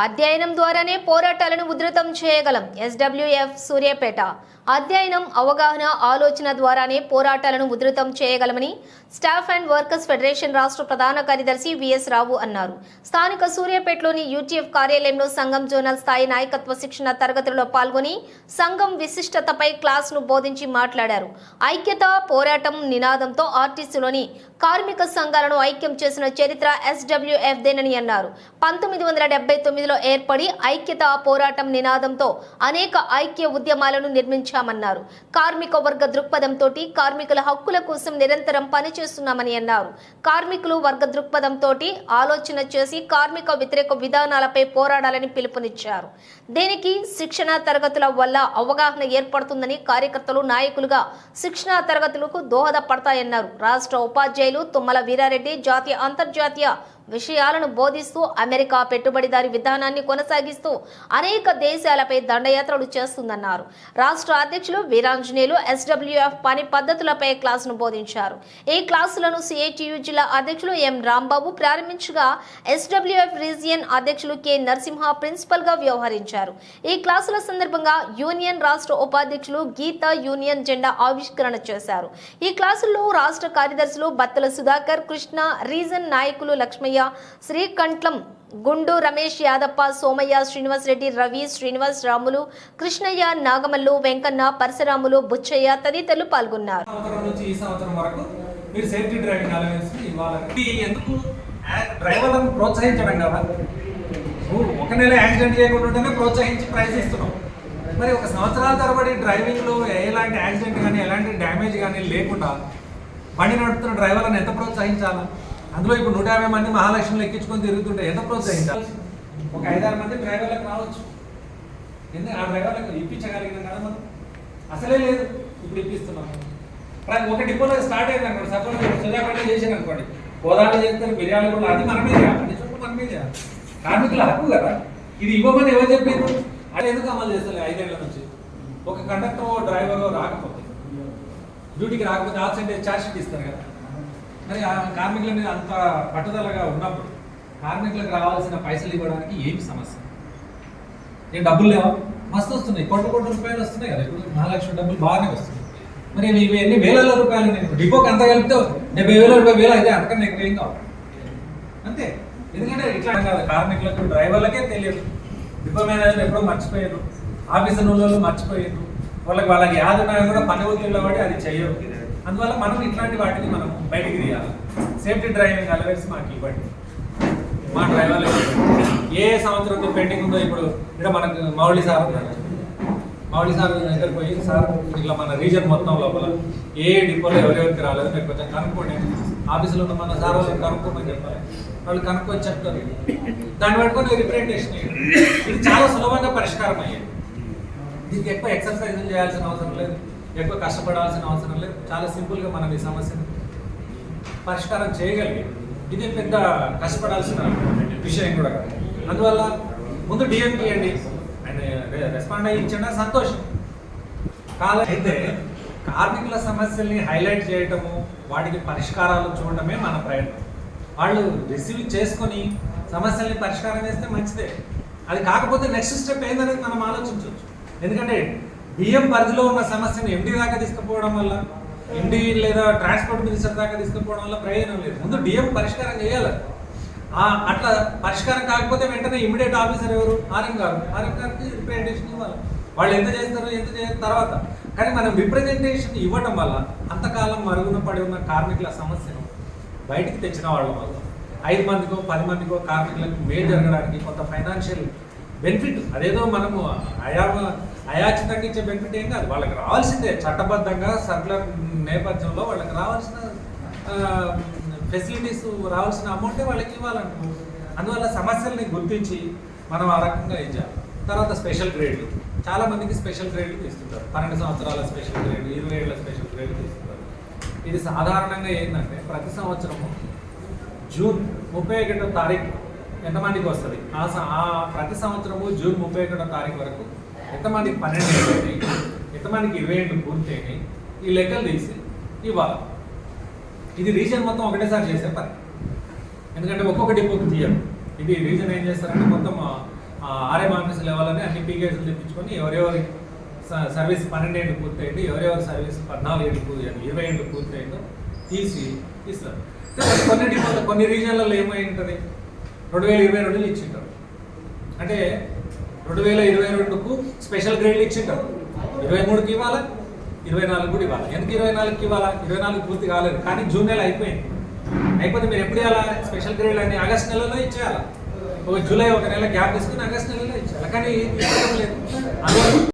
అధ్యయనం ద్వారానే పోరాటాలను ఉధృతం చేయగలం ఎస్డబ్ల్యూఎఫ్ సూర్యాపేట. అధ్యయనం అవగాహన ఆలోచన ద్వారానే పోరాటాలను ఉధృతం చేయగలమని స్టాఫ్ అండ్ వర్కర్స్ ఫెడరేషన్ రాష్ట్ర ప్రధాన కార్యదర్శి విఎస్ రావు అన్నారు. స్థానిక సూర్యాపేటలోని యూటీఎఫ్ కార్యాలయంలో సంఘం జోనల్ స్థాయి నాయకత్వ శిక్షణ తరగతుల్లో పాల్గొని సంఘం విశిష్టతపై క్లాసును బోధించి మాట్లాడారు. ఐక్యత పోరాటం నినాదంతో ఆర్టీసీలోని కార్మిక సంఘాలను ఐక్యం చేసిన చరిత్ర ఎస్డబ్ల్యూఎఫ్ దేనని అన్నారు. పంతొమ్మిది వందల తొమ్మిది పంతొమ్మిదిలో ఏర్పడి ఐక్యత పోరాటం నినాదంతో అనేక ఐక్య ఉద్యమాలను నిర్మించామన్నారు. కార్మిక వర్గ దృక్పథంతో కార్మికుల హక్కుల కోసం నిరంతరం పనిచేస్తున్నామని అన్నారు. కార్మికులు వర్గ దృక్పథంతో ఆలోచన చేసి కార్మిక వ్యతిరేక విధానాలపై పోరాడాలని పిలుపునిచ్చారు. దీనికి శిక్షణ తరగతుల వల్ల అవగాహన ఏర్పడుతుందని కార్యకర్తలు నాయకులుగా శిక్షణ తరగతులకు దోహదపడతాయన్నారు. రాష్ట్ర ఉపాధ్యాయులు తుమ్మల వీరారెడ్డి జాతీయ అంతర్జాతీయ విషయాలను బోధిస్తూ అమెరికా పెట్టుబడిదారి విధానాన్ని కొనసాగిస్తూ అనేక దేశాలపై దండయాత్రలు చేస్తుందన్నారు. రాష్ట్ర అధ్యక్షులు వీరాంజనేయులు ఎస్డబ్ల్యూఎఫ్ పని పద్ధతులపై క్లాసును బోధించారు. ఈ క్లాసులను సిఐటియు జిల్లా అధ్యక్షులు ఎం రాంబాబు ప్రారంభించగా ఎస్డబ్ల్యూఎఫ్ రీజియన్ అధ్యక్షులు కె నరసింహ ప్రిన్సిపల్గా వ్యవహరించారు. ఈ క్లాసుల సందర్భంగా యూనియన్ రాష్ట్ర ఉపాధ్యక్షులు గీత యూనియన్ జెండా ఆవిష్కరణ చేశారు. ఈ క్లాసుల్లో రాష్ట్ర కార్యదర్శులు బత్తల సుధాకర్ కృష్ణ రీజన్ నాయకులు లక్ష్మయ్య శ్రీకంఠం గుండు రమేష్ యాదప్ప సోమయ్య శ్రీనివాస్ రెడ్డి రవి శ్రీనివాస్ రాములు కృష్ణయ్య నాగమల్లు వెంకన్న పరశురాములు బుచ్చయ్య తదితరులు పాల్గొన్నారు. డ్రైవర్లను ప్రోత్సహించడం కదా? నువ్వు ఒక నెల యాక్సిడెంట్ చేయకుండా ప్రోత్సహించి ప్రైజ్ ఇస్తున్నావు మరి ఒక సంవత్సరాల తరబడి డ్రైవింగ్లో ఎలాంటి యాక్సిడెంట్ కానీ ఎలాంటి డ్యామేజ్ కానీ లేకుండా బండి నడుపుతున్న డ్రైవర్లను ఎంత ప్రోత్సహించాలా? అందులో ఇప్పుడు నూట యాభై మంది మహాలక్ష్మిలు ఎక్కించుకొని తిరుగుతుంటే ఎంత ప్రోత్సహించాలి? ఒక ఐదారు మంది డ్రైవర్లకు రావచ్చు. ఎందుకు ఆ డ్రైవర్లకు ఇప్పించగలిగినాం కదా మనం అసలే లేదు. ఇప్పుడు ఇప్పిస్తున్నాం. ఒక డిపోలో స్టార్ట్ అయింది అనుకోండి సపోజ్ సుజాపల్లి చేసాను అనుకోండి. గోదావరి చేస్తారు బిర్యానీ కూడా అది మన మీద అన్ని చోట్ల మన మీద. కార్మికుల హక్కు కదా. ఇది ఇవ్వమని ఎవరు చెప్పారు అది ఎందుకు అమలు చేస్తలేదు ఐదేళ్ళ నుంచి? ఒక కండక్టర్ డ్రైవర్ రాకపోతే. డ్యూటీకి రాకపోతే ఆబ్సెంట్ ఛార్జ్ షీట్ ఇస్తారు కదా. మరి ఆ కార్మికుల మీద అంత పట్టుదలగా ఉన్నప్పుడు కార్మికులకు రావాల్సిన పైసలు ఇవ్వడానికి ఏమి సమస్య? ఏం డబ్బులు లేవా? మస్తు వస్తున్నాయి. కోట్ల కోట్ల రూపాయలు వస్తున్నాయి కదా. ఇప్పుడు మహాలక్ష్మి డబ్బులు బాగానే వస్తున్నాయి. మరి ఇవి ఎన్ని వేల రూపాయలు నేను డిపోకి అంత కలిపితే డెబ్బై వేల రూపాయలు వేలు అయితే అంతకన్నా ఎక్కువ ఏం కావాలి? అంతే. ఎందుకంటే ఇట్లా కాదు కార్మికులకు డ్రైవర్లకే తెలియదు. డిపో మేనేజర్ ఎప్పుడో మర్చిపోయారు. ఆఫీసర్ వాళ్ళు మర్చిపోయారు. వాళ్ళకి వాళ్ళకి యాదన కూడా పని ఒత్తిడిలో పడి అది చెయ్యరు అందువల్ల మనం ఇట్లాంటి వాటిని మనం బయటికి తీయాలి. సేఫ్టీ డ్రైవింగ్ అలవెన్స్ మాకు ఇవ్వండి. మా డ్రైవర్లు ఏ సంవత్సరంతో పెండింగ్ ఉందో ఇప్పుడు ఇక్కడ మనకు మౌళి సార్ ఉన్నారు. మౌళి సార్ దగ్గర పోయి సార్ ఇట్లా మన రీజన్ మొత్తం లోపల ఏ డిపోలో ఎవరెవరికి రాలేదు మీరు కొంచెం కనుక్కోండి. ఆఫీసులో ఉన్న మన సార్ వాళ్ళు కనుక్కోమని చెప్పాలి. వాళ్ళు కనుక్కొని చెప్తారు. దాన్ని పట్టుకొని రిప్రజెంటేషన్ ఇది చాలా సులభంగా పరిష్కారం అయ్యేది. దీనికి ఎక్కువ ఎక్సర్సైజ్ చేయాల్సిన అవసరం లేదు. ఎక్కువ కష్టపడాల్సిన అవసరం లేదు. చాలా సింపుల్గా మనం ఈ సమస్యను పరిష్కారం చేయగలిగాం. ఇది పెద్ద కష్టపడాల్సిన విషయం కూడా కాదు. అందువల్ల ముందు డిఎం తీయండి ఆయన రెస్పాండ్ అయ్యి ఇచ్చిన సంతోషం. కాదు అయితే కార్మికుల సమస్యల్ని హైలైట్ చేయటము వాటికి పరిష్కారాలు చూడటమే మన ప్రయత్నం. వాళ్ళు రిసీవ్ చేసుకొని సమస్యల్ని పరిష్కారం చేస్తే మంచిదే. అది కాకపోతే నెక్స్ట్ స్టెప్ ఏందనేది మనం ఆలోచించవచ్చు. ఎందుకంటే బియ్యం పరిధిలో ఉన్న సమస్యను ఎండి దాకా తీసుకుపోవడం వల్ల ఎండి లేదా ట్రాన్స్పోర్ట్ మినిస్టర్ దాకా తీసుకుపోవడం వల్ల ప్రయోజనం లేదు. ముందు డిఎం పరిష్కారం చేయాలి. అట్లా పరిష్కారం కాకపోతే వెంటనే ఇమీడియట్ ఆఫీసర్ ఎవరు? ఆర్ఎం గారు. ఆర్ఎం గారికి రిప్రజెంటేషన్ ఇవ్వాలి. వాళ్ళు ఎంత చేస్తారు ఎంత చేసిన తర్వాత. కానీ మనం రిప్రజెంటేషన్ ఇవ్వటం వల్ల అంతకాలం మరుగున పడి ఉన్న కార్మికుల సమస్యను బయటికి తెచ్చిన వాళ్ళ వల్ల ఐదు మందికో పది మందికో కార్మికులకు మేలు జరగడానికి కొంత ఫైనాన్షియల్ బెనిఫిట్ అదేదో మనము అయా అయాచి తగ్గించే బెనిఫిట్ ఏం కాదు. వాళ్ళకి రావాల్సిందే చట్టబద్ధంగా సర్కులర్ నేపథ్యంలో వాళ్ళకి రావాల్సిన ఫెసిలిటీస్ రావాల్సిన అమౌంటే వాళ్ళకి ఇవ్వాలంట అందువల్ల సమస్యల్ని గుర్తించి మనం ఆ రకంగా ఇచ్చాం తర్వాత స్పెషల్ గ్రేడ్లు చాలా మందికి స్పెషల్ గ్రేడ్లు తీస్తుంటారు. పన్నెండు సంవత్సరాల స్పెషల్ గ్రేడ్ ఇరవై ఏళ్ళ స్పెషల్ గ్రేడ్ తీస్తుంటారు. ఇది సాధారణంగా ఏంటంటే ప్రతి సంవత్సరము జూన్ ముప్పై ఒకటో తారీఖు ఎంతమందికి వస్తుంది? ఆ ఆ ప్రతి సంవత్సరము జూన్ ముప్పై ఒకటో తారీఖు వరకు ఎంతమందికి పన్నెండు ఏళ్ళు ఎంతమందికి ఇరవై ఏళ్ళు పూర్తి అయినాయి ఈ లెక్కలు తీసి ఇవ్వాలి. ఇది రీజన్ మొత్తం ఒకటేసారి చేసే పని. ఎందుకంటే ఒక్కొక్క డిపోకి తీయరు. ఇది రీజన్ ఏం చేస్తారంటే మొత్తం ఆర్ఎం ఆఫీస్ లెవెల్లోనే అన్ని పీకేజీలు తెప్పించుకొని ఎవరెవరి స- సర్వీస్ పన్నెండేళ్ళు పూర్తయింది ఎవరెవరి సర్వీస్ పద్నాలుగు ఏళ్ళు పూర్తి ఇరవై ఏళ్ళు పూర్తయిందో తీసి ఇస్తారు. కొన్ని డిపోలు కొన్ని రీజన్లలో ఏమై ఉంటుంది? రెండు వేల ఇరవై రెండులో ఇచ్చింటారు అంటే రెండు వేల ఇరవై రెండుకు స్పెషల్ గ్రేడ్లు ఇచ్చింటారు ఇరవై మూడుకి ఇవ్వాలా? ఇరవై నాలుగు కూడా ఇవ్వాలి? ఎందుకు ఇరవై నాలుగుకి ఇవ్వాలా? ఇరవై నాలుగు పూర్తి కాలేదు. కానీ జూన్ నెల అయిపోయింది. అయిపోతే మీరు ఎప్పుడు ఇవ్వాలా? స్పెషల్ గ్రేడ్ అని ఆగస్ట్ నెలలో ఇచ్చేయాలా? ఒక జూలై ఒక నెల గ్యాప్ తీసుకుని ఆగస్ట్ నెలలో ఇచ్చేయాలి? కానీ లేదు. అందువల్ల